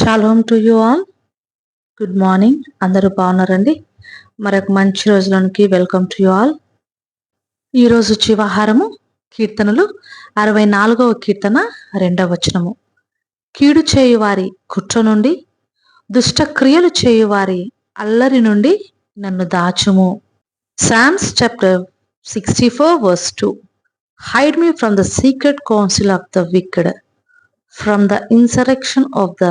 Shalom to you all good morning అందరూ బాగున్నారండి? మరొక మంచి రోజులోనికి వెల్కమ్ టు యూ ఆల్ ఈరోజు శివహారము కీర్తనలు అరవై నాలుగవ కీర్తన రెండవ వచనము. కీడు చేయువారి కుట్ర నుండి దుష్టక్రియలు చేయువారి అల్లరి నుండి నన్ను దాచుము. Psalms chapter sixty four verse two hide me from the secret council of the wicked from the insurrection of the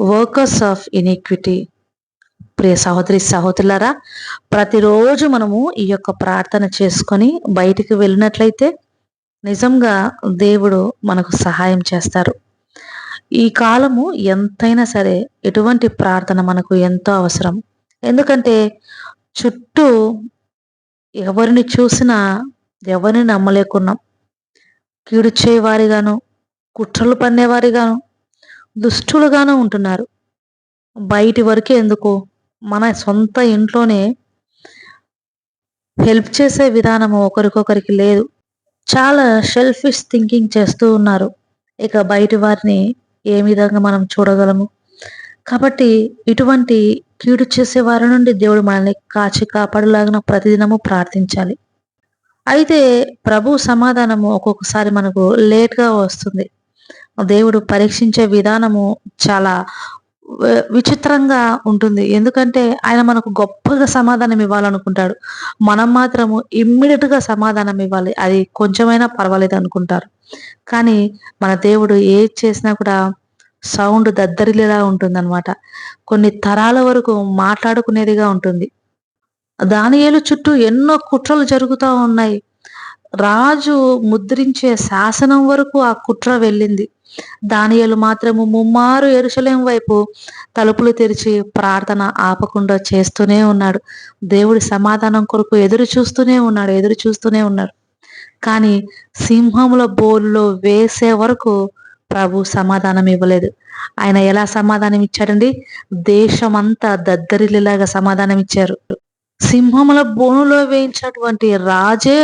workers of iniquity. ప్రియ సహోదరి సహోదరులారా ప్రతిరోజు మనము ఈ యొక్క ప్రార్థన చేసుకొని బయటికి వెళ్ళినట్లయితే నిజంగా దేవుడు మనకు సహాయం చేస్తారు. ఈ కాలము ఎంతైనా సరే ఎటువంటి ప్రార్థన మనకు ఎంతో అవసరం. ఎందుకంటే చుట్టూ ఎవరిని చూసినా ఎవరిని నమ్మలేకున్నాం. కీడు చేయవారిగాను కుట్రలు పన్నేవారిగాను దుష్టులుగానే ఉంటున్నారు. బయటి వరకే ఎందుకు? మన సొంత ఇంట్లోనే హెల్ప్ చేసే విధానము ఒకరికొకరికి లేదు. చాలా షెల్ఫిష్ థింకింగ్ చేస్తూ ఉన్నారు. ఇక బయటి వారిని ఏ విధంగా మనం చూడగలము? కాబట్టి ఇటువంటి కీడు చేసే వారి నుండి దేవుడు మనల్ని కాచి కాపాడులాగిన ప్రతిదినము ప్రార్థించాలి. అయితే ప్రభు సమాధానము ఒక్కొక్కసారి మనకు లేట్గా వస్తుంది. దేవుడు పరీక్షించే విధానము చాలా విచిత్రంగా ఉంటుంది. ఎందుకంటే ఆయన మనకు గొప్పగా సమాధానం ఇవ్వాలనుకుంటాడు. మనం మాత్రము ఇమ్మీడియట్గా సమాధానం ఇవ్వాలి. అది కొంచెమైనా పర్వాలేదు అనుకుంటారు. కానీ మన దేవుడు ఏది చేసినా కూడా సౌండ్ దద్దరిలేలా ఉంటుందన్నమాట. కొన్ని తరాల వరకు మాట్లాడుకునేదిగా ఉంటుంది. దానియేలు చుట్టూ ఎన్నో కుట్రలు జరుగుతూ ఉన్నాయి. రాజు ముద్రించే శాసనం వరకు ఆ కుట్ర వెళ్ళింది. దానియలు మాత్రము ముమ్మారు ఎరుసలేం వైపు తలుపులు తెరిచి ప్రార్థన ఆపకుండా చేస్తూనే ఉన్నాడు. దేవుడి సమాధానం కొరకు ఎదురు చూస్తూనే ఉన్నాడు ఎదురు చూస్తూనే ఉన్నాడు. కానీ సింహముల బోల్లో వేసే వరకు ప్రభు సమాధానం ఇవ్వలేదు. ఆయన ఎలా సమాధానం ఇచ్చాడండి? దేశమంతా దద్దరిల్లాగా సమాధానం ఇచ్చారు. సింహముల బోనులో వేయించినటువంటి రాజే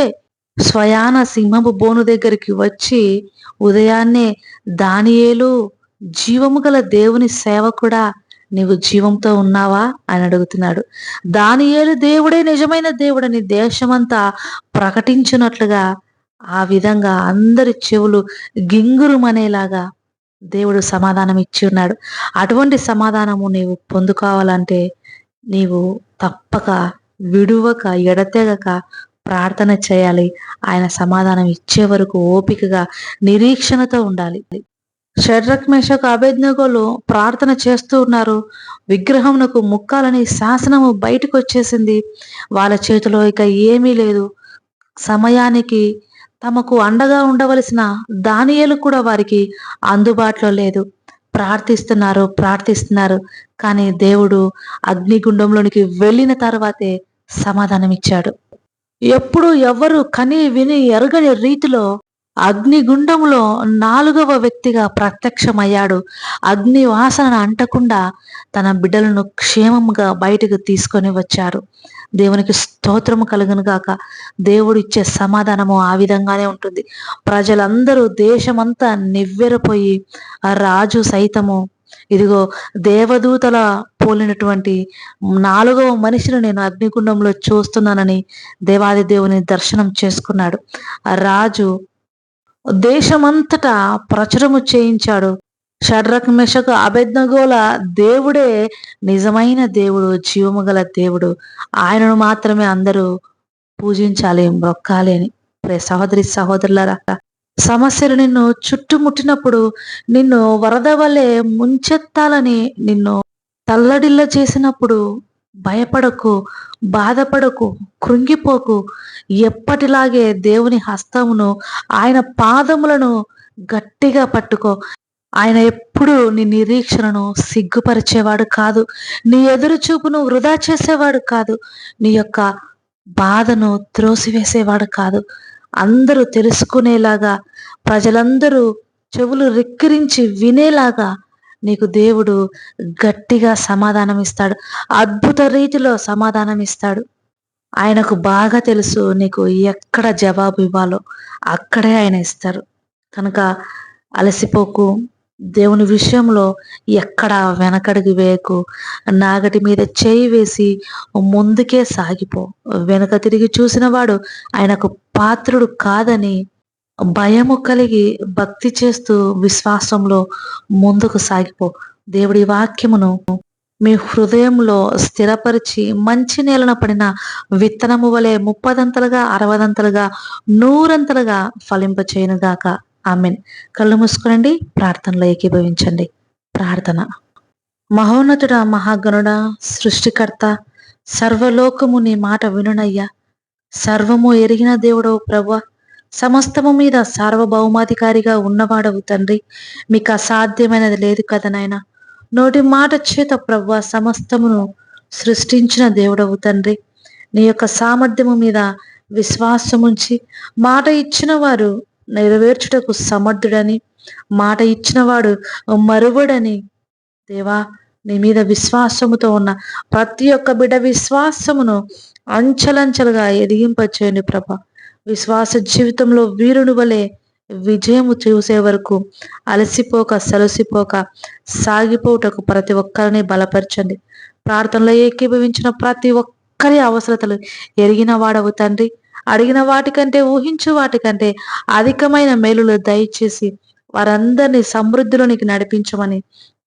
స్వయాన సింహపు బోను దగ్గరికి వచ్చి ఉదయాన్నే దానియేలు జీవము గల దేవుని సేవ కూడా నీవు జీవంతో ఉన్నావా? అని అడుగుతున్నాడు. దానియేలు దేవుడే నిజమైన దేవుడని దేశమంతా ప్రకటించినట్లుగా ఆ విధంగా అందరి చెవులు గింగురుమనేలాగా దేవుడు సమాధానం ఇచ్చి ఉన్నాడు. అటువంటి సమాధానము నీవు పొందుకోవాలంటే నీవు తప్పక విడువక ఎడతెగక ప్రార్థన చేయాలి. ఆయన సమాధానం ఇచ్చే వరకు ఓపికగా నిరీక్షణతో ఉండాలి. షడ్రక్ మేషకు అభేజ్ఞగోలు ప్రార్థన చేస్తూ ఉన్నారు. విగ్రహమునకు ముక్కాలని శాసనము బయటకు వచ్చేసింది. వాళ్ళ చేతిలో ఇక ఏమీ లేదు. సమయానికి తమకు అండగా ఉండవలసిన దానియలు కూడా వారికి అందుబాటులో లేదు. ప్రార్థిస్తున్నారు ప్రార్థిస్తున్నారు. కానీ దేవుడు అగ్నిగుండంలోనికి వెళ్ళిన తర్వాతే సమాధానం ఇచ్చాడు ఎప్పుడు ఎవరు కని విని ఎరగని రీతిలో అగ్నిగుండంలో నాలుగవ వ్యక్తిగా ప్రత్యక్షమయ్యాడు. అగ్ని వాసన అంటకుండా తన బిడ్డలను క్షేమంగా బయటకు తీసుకొని వచ్చారు. దేవునికి స్తోత్రము కలుగును గాక. దేవుడిచ్చే సమాధానము ఆ విధంగానే ఉంటుంది. ప్రజలందరూ దేశమంతా నివ్వెరపోయి ఆ రాజు సైతము ఇదిగో దేవదూతల పోలినటువంటి నాలుగవ మనిషిని నేను అగ్నిగుండంలో చూస్తున్నానని దేవాది దేవుని దర్శనం చేసుకున్నాడు. ఆ రాజు దేశమంతటా ప్రచురము చేయించాడు. షడ్రక్ మెషకు అభెజ్ఞగోల దేవుడే నిజమైన దేవుడు జీవము గల దేవుడు. ఆయనను మాత్రమే అందరూ పూజించాలి మొక్కాలి అని. సహోదరి సహోదరులరా సమస్యలు నిన్ను చుట్టుముట్టినప్పుడు నిన్ను వరద వలె ముంచెత్తాలని నిన్ను తల్లడిల్ల చేసినప్పుడు భయపడకు బాధపడకు కృంగిపోకు. ఎప్పటిలాగే దేవుని హస్తమును ఆయన పాదములను గట్టిగా పట్టుకో. ఆయన ఎప్పుడు నీ నిరీక్షణను సిగ్గుపరిచేవాడు కాదు. నీ ఎదురు చూపును వృధా చేసేవాడు కాదు. నీ యొక్క బాధను త్రోసివేసేవాడు కాదు. అందరూ తెలుసుకునేలాగా ప్రజలందరూ చెవులు రిక్కిరించి వినేలాగా నీకు దేవుడు గట్టిగా సమాధానం ఇస్తాడు అద్భుత రీతిలో సమాధానం ఇస్తాడు. ఆయనకు బాగా తెలుసు నీకు ఎక్కడ జవాబు ఇవ్వాలో అక్కడే ఆయన ఇస్తారు. కనుక అలసిపోకు. దేవుని విషయంలో ఎక్కడ వెనకడుగు వేయకు. నాగటి మీద చేయి వేసి ముందుకే సాగిపో. వెనక తిరిగి చూసిన వాడు ఆయనకు పాత్రుడు కాదని భయము కలిగి భక్తి చేస్తూ విశ్వాసంలో ముందుకు సాగిపో. దేవుడి వాక్యమును మీ హృదయంలో స్థిరపరిచి మంచి నేలన పడిన విత్తనము వలె ముప్పదంతలుగా అరవదంతలుగా నూరంతలుగా ఫలింపచేయనుగాక. ఆమెన్. కళ్ళు మూసుకునండి ప్రార్థనలో ఏకీభవించండి. ప్రార్థన. మహోన్నతుడ మహాగణుడ సృష్టికర్త సర్వలోకము నీ మాట వినునయ్యా. సర్వము ఎరిగిన దేవుడవు ప్రభు సమస్తము మీద సార్వభౌమాధికారిగా ఉన్నవాడవు తండ్రి. మీకు అసాధ్యమైనది లేదు కదా నాయన. నోటి మాట చేత ప్రభు సమస్తమును సృష్టించిన దేవుడవు తండ్రి. నీ యొక్క సామర్థ్యము మీద విశ్వాసముంచి మాట ఇచ్చిన వారు నెరవేర్చుటకు సమర్థుడని మాట ఇచ్చినవాడు మరువుడని. దేవా నీ మీద విశ్వాసముతో ఉన్న ప్రతి ఒక్క బిడ్డ విశ్వాసమును అంచలంచలుగా ఎదిగింపచేయండి ప్రభ. విశ్వాస జీవితంలో వీరుని వలె విజయము చూసే వరకు అలసిపోక సలసిపోక సాగిపోటకు ప్రతి ఒక్కరిని బలపరచండి. ప్రార్థనలో ఏకీభవించిన ప్రతి ఒక్కరి అవసరతలు ఎరిగిన వాడవు తండ్రి. అడిగిన వాటికంటే ఊహించు వాటికంటే అధికమైన మేలులు దయచేసి వారందరినీ సమృద్ధిలోనికి నడిపించమని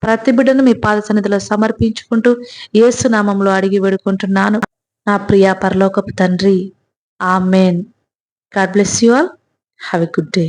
ప్రతి బిడ్డను మీ పాద సన్నిధిలో సమర్పించుకుంటూ ఏసునామంలో అడిగి వేడుకుంటున్నాను. నా ప్రియా పరలోకపు తండ్రి. Amen God bless you all. Have a good day.